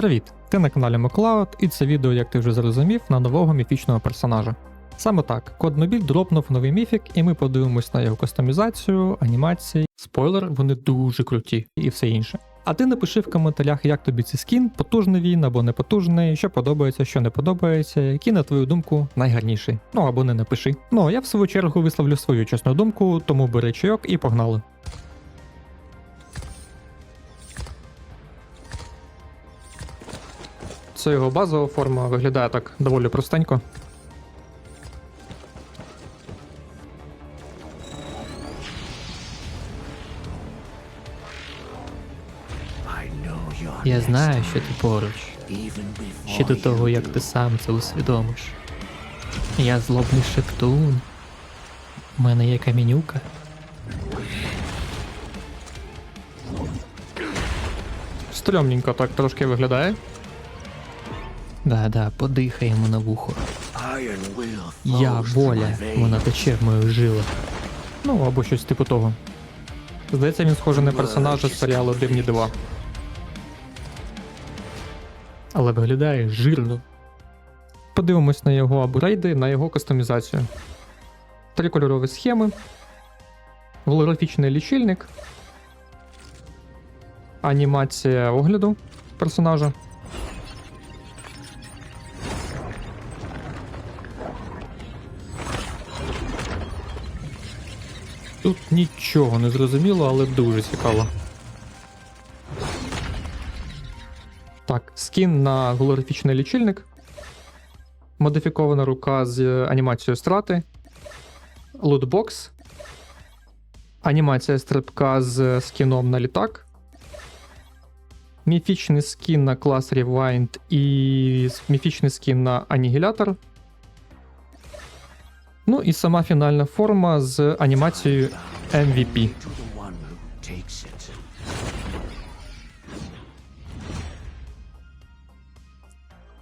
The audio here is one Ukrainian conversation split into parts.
Привіт! Ти на каналі Маклауд, і це відео, як ти вже зрозумів, на нового міфічного персонажа. Саме так, код Мобіль дропнув новий міфік, і ми подивимось на його кастомізацію, анімації. Спойлер, вони дуже круті і все інше. А ти напиши в коментарях, як тобі цей скін, потужний він або не потужний, що подобається, що не подобається, який, на твою думку, найгарніший. Ну або не напиши. Ну а я в свою чергу висловлю свою чесну думку, тому бери чайок і погнали. Це його базова форма виглядає так доволі простенько. Я знаю, що ти поруч. Ще до того, як ти сам це усвідомиш. Я злобний шептун. У мене є камінюка. Стрьомненько так трошки виглядає. Да-да, подихаємо на вухо. Я воля, вона тече в мою жилах. Ну або щось типу того. Здається, він схожий на персонажа з серіалу Дивні дива. Але виглядає жирно. Подивимось на його апгрейди, на його кастомізацію. Три кольорові схеми, голографічний лічильник, анімація огляду персонажа. Тут нічого не зрозуміло, але дуже цікаво. Так, скін на голографічний лічильник. Модифікована рука з анімацією страти. Лутбокс. Анімація стрибка з скіном на літак. Міфічний скін на клас Rewind і міфічний скін на анігілятор. Ну і сама фінальна форма з анімацією MVP.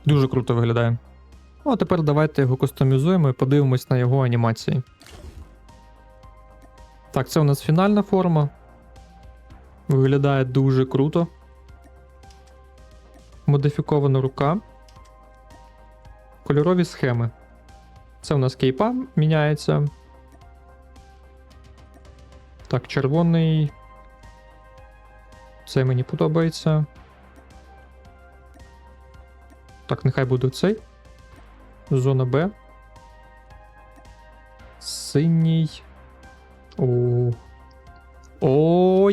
Дуже круто виглядає. Ну, а тепер давайте його кастомізуємо і подивимось на його анімації. Так, це у нас фінальна форма. Виглядає дуже круто. Модифікована рука. Кольорові схеми. Це у нас кейпа міняється. Так, червоний. Це мені подобається. Так, нехай буде цей. Зона Б. Синій. О. О.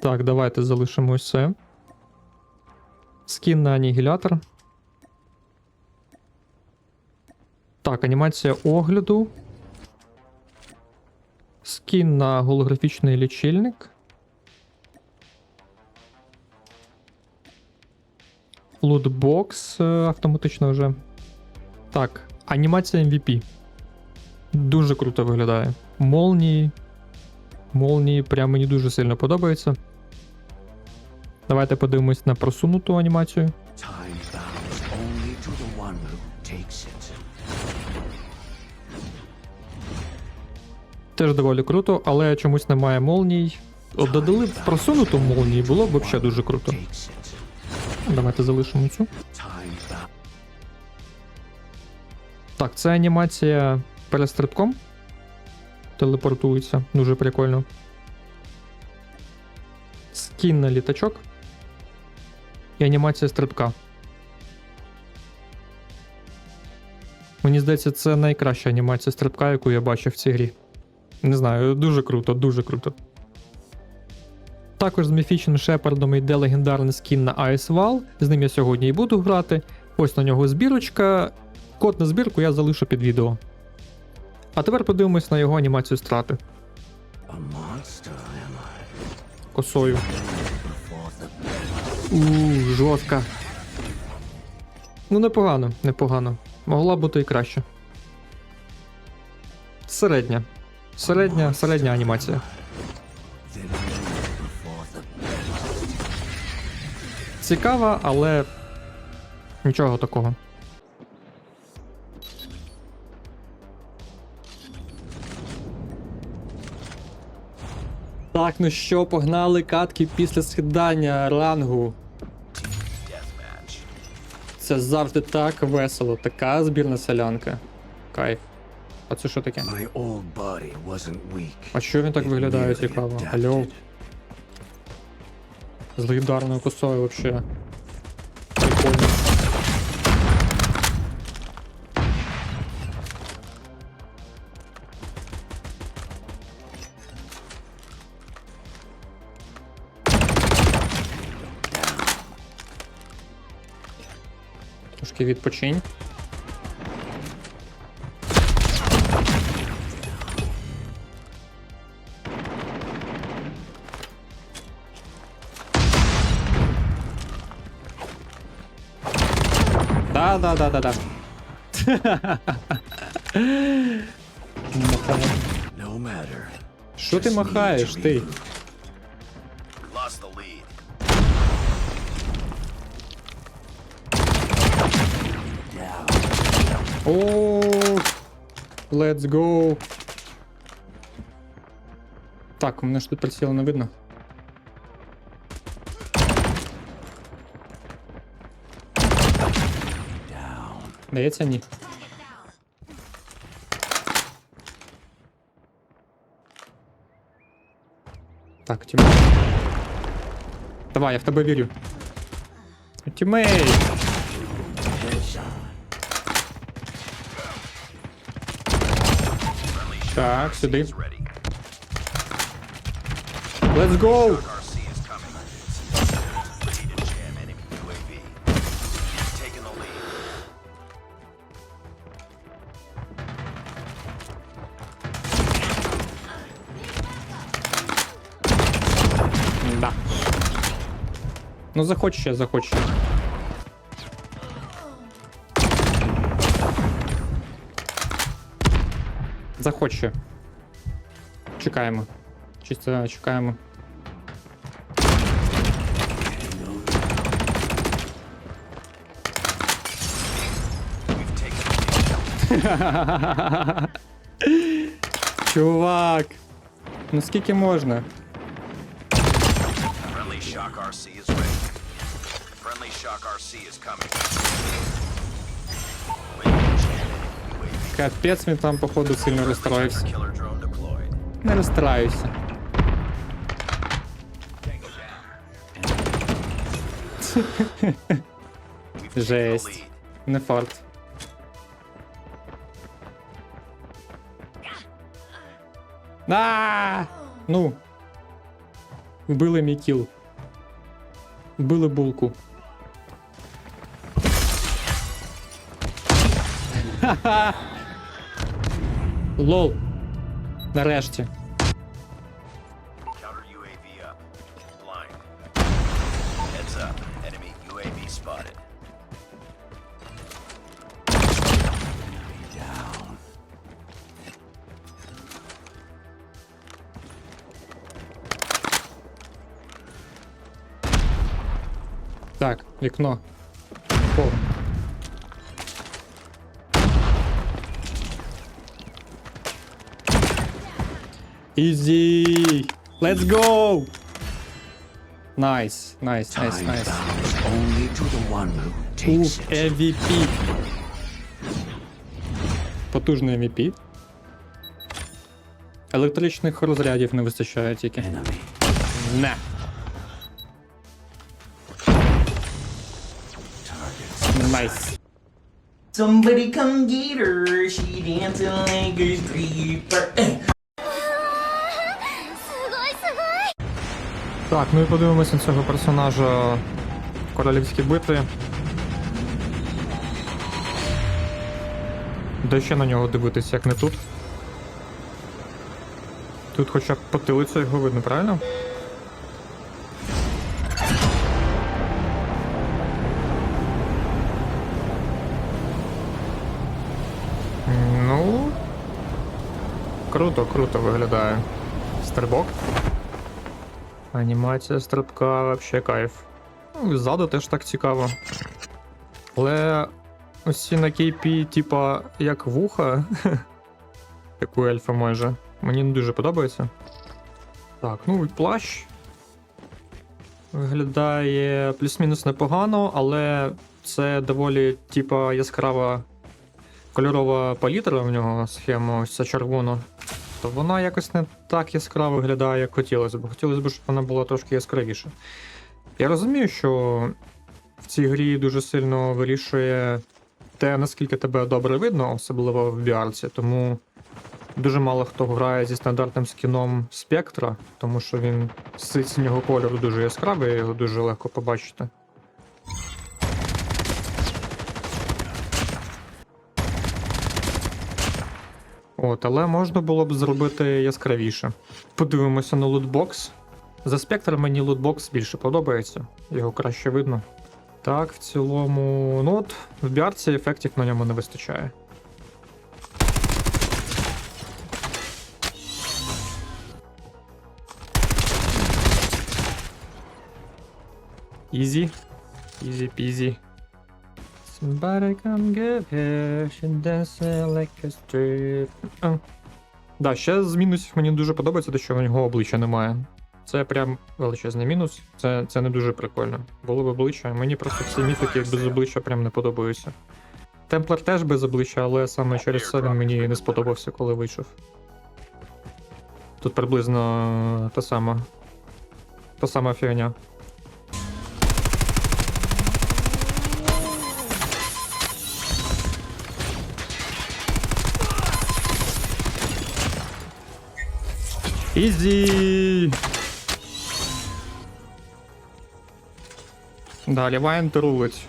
Так, давайте залишимо це. Скін на анігілятор. Так, анімація огляду. Скін на голографічний лічильник. Лутбокс е, автоматично вже. Так, анімація MVP. Дуже круто виглядає. Молнії. Молнії прям мені дуже сильно подобаються. Давайте подивимось на просунуту анімацію. Time bounds only to the one who takes it. Теж доволі круто, але чомусь немає молній. От додали б просунуту молнії, було б взагалі дуже круто. Давайте залишимо цю. Так, це анімація перестрибком. Телепортується. Дуже прикольно. Скін на літачок. І анімація стрибка. Мені здається, це найкраща анімація стрибка, яку я бачив в цій грі. Не знаю, дуже круто, дуже круто. Також з міфічним Шепардом йде легендарний скін на Ice. З ним я сьогодні і буду грати. Ось на нього збірочка. Код на збірку я залишу під відео. А тепер подивимось на його анімацію страти косою. Ууу, жорстка. Ну, непогано, непогано. Могла бути і краще. Середня. Середня, середня анімація. Цікава, але нічого такого. Так, ну що, погнали катки після скидання рангу. Це завжди так весело, така збірна селянка. Кайф. А це що таке? А що він так виглядає цікаво? Алло. З легендарною косою вообще. Прикольно. Трошки відпочинь. Да, да, да, да. Що ти махаєш, ти? О, let's go. Так, у мене ж тут прицілу не видно. Дається ні. Так, тімей. Давай, я в тебе вірю. Тімей! Так, сюди. Ready. Let's go! Ну заходь ще, заходь ще. Заходь. Чекаємо. Чисто чекаємо. Чувак! Ну скільки можна? Friendly Shock RC is ready. Friendly Shock RC is coming. Ready to jam enemy UAV. Капець він там, походу, сильно розстроївся. Killer drone deployed. Не розстраюся. Tango down. We've taken the Жесть. lead. Не фарт. А! Ну. Вбили мій кіл. Вбили булку. Ха-ха! Лол. Нарешті. Так, вікно. Повне. Easy! Let's go! To the one who Ух. MVP. Потужний MVP. Електричних розрядів не вистачає тільки. Не. Найс. Somebody come get her. She dancing like a stripper. Так, ну і подивимося на цього персонажа в королівській битві. Де ще на нього дивитися, як не тут. Тут хоча б потилицю його видно, правильно? Ну. Круто, круто виглядає. Стрибок. Анімація стрибка вообще кайф. Ну, ззаду теж так цікаво. Але ось на кейпі, типа, як вуха, як у ельфа майже, мені не дуже подобається. Так, ну і плащ. Виглядає плюс-мінус непогано, але це доволі, типа, яскрава кольорова палітра в нього схема, ось ця червона. То вона якось не так яскраво виглядає, як хотілося б. Хотілося б, щоб вона була трошки яскравіша. Я розумію, що в цій грі дуже сильно вирішує те, наскільки тебе добре видно, особливо в біарці, тому дуже мало хто грає зі стандартним скіном спектра, тому що він з синього кольору дуже яскравий, його дуже легко побачити. От, але можна було б зробити яскравіше. Подивимося на лутбокс. За спектром мені лутбокс більше подобається, його краще видно. Так, в цілому. Ну от, в біарці ефектів на ньому не вистачає. Ізі. Ізі пізі. Somebody come get here, she like a strip. А. Да, ще з мінусів мені дуже подобається те, що в нього обличчя немає. Це прям величезний мінус. Це, це не дуже прикольно. Було б обличчя. Мені просто всі міфіки без обличчя прям не подобаються. Темплар теж без обличчя, але саме через це він мені не сподобався, коли вийшов. Тут приблизно та сама. Та сама фігня. Ізі! Далі Вайн рулить.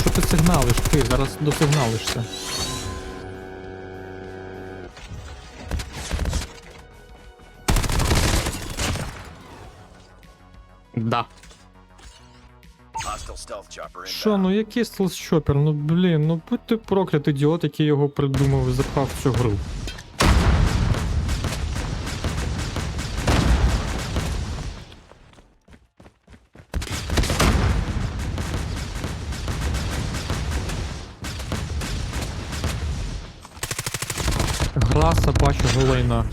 Що ти сигналиш? Ти зараз досигналишся. Да. Що, ну який стелс-чопер? Ну блін, ну будь ти проклятий ідіот, який його придумав і запхав в цю гру. Гра бачу лайна.